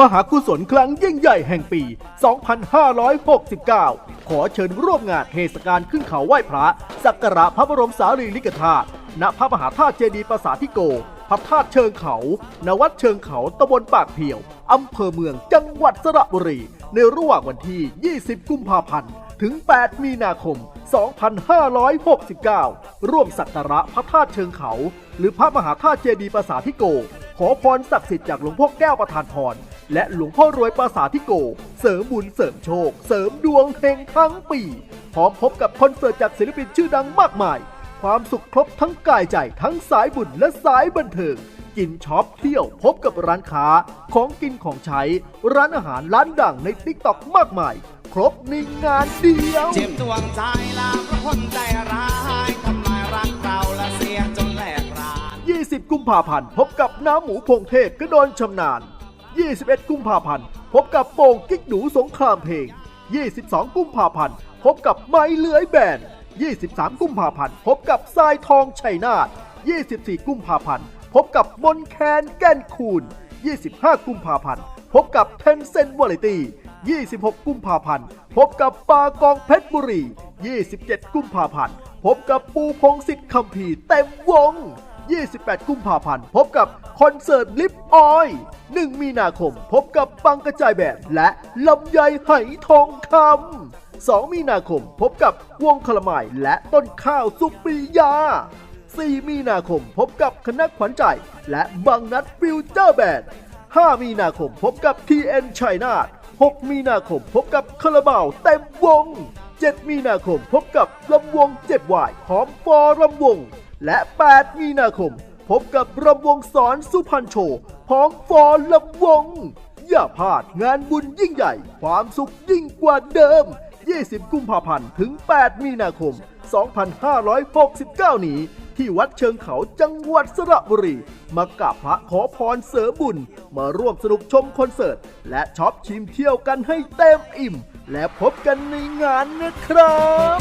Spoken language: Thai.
มหากุศลครั้งยิ่งใหญ่แห่งปี 2569 ขอเชิญร่วมงานเทศกาลขึ้นเขาไหว้พระ สักการะพระบรมสารีริกธาตุ ณ พระมหาธาตุเจดีย์ปราสาททิโก พระธาตุเชิงเขา ณ วัดเชิงเขา ตำบลปากเพียว อำเภอเมือง จังหวัดสระบุรี ในระหว่างวันที่ 20 กุมภาพันธ์ ถึง 8 มีนาคม 2569 ร่วมสักการะพระธาตุเชิงเขา หรือพระมหาธาตุเจดีย์ปราสาททิโกขอพรศักดิ์สิทธิ์จากหลวงพ่อแก้วประธานพร และหลวงพ่อรวยปราสาททิโก เสริมบุญเสริมโชค เสริมดวงเฮงทั้งปี พร้อมพบกับคอนเสิร์ตจากศิลปินชื่อดังมากมาย ความสุขครบทั้งกายใจทั้งสายบุญและสายบันเทิง กินช็อปเที่ยวพบกับร้านค้า ของกินของใช้ ร้านอาหารร้านดังในติ๊กต็อกมากมาย ครบในงานเดียว เจ็บดวงใจลามเพราะคนใจร้ายทำลายรักเราและเสียจนแหลกราน20 กุมภาพันธ์พบกับน้ำหมูพงเทพกระโดนชำนาญ 21 กุมภาพันธ์ พบกับโป่งกิ๊กหนูสงครามเพลง 22 กุมภาพันธ์ พบกับไม้เลื้อยแบน 23 กุมภาพันธ์ พบกับทรายทองชัยนาท 24 กุมภาพันธ์ พบกับมนแคนแก่นคูณ 25 กุมภาพันธ์ พบกับเทนเซนวอลเลตี้ 26 กุมภาพันธ์ พบกับปากองเพชรบุรี 27 กุมภาพันธ์ พบกับปูพงศิษฐ์คัมภีเต็มวง 28 กุมภาพันธ์ พบกับคอนเสิร์ตลิปออย 1 มีนาคม พบกับปังกระจายแบบและลำไยไหทองคำ2 มีนาคมพบกับวงคลไมายและต้นข้าวสุปรียา 4 มีนาคมพบกับคณะขวัญใจ และบางนัดฟิวเจอร์แบนด์5มีนาคมพบกับ TN ชัยนาท6มีนาคมพบกับคาราบาวเต็มวง 7 มีนาคมพบกับลำวงเจ็บวายพร้อมฟอรำวง และ 8 มีนาคม พบกับรำวงสอนสุพรรณโชว์พร้อมฟอลำวง อย่าพลาดงานบุญยิ่งใหญ่ ความสุขยิ่งกว่าเดิม 20 กุมภาพันธ์ถึง 8 มีนาคม 2569 นี้ ที่วัดเชิงเขาจังหวัดสระบุรี มากราบพระขอพรเสริมบุญ มาร่วมสนุกชมคอนเสิร์ต และช็อปชิมเที่ยวกันให้เต็มอิ่ม และพบกันในงานนะครับ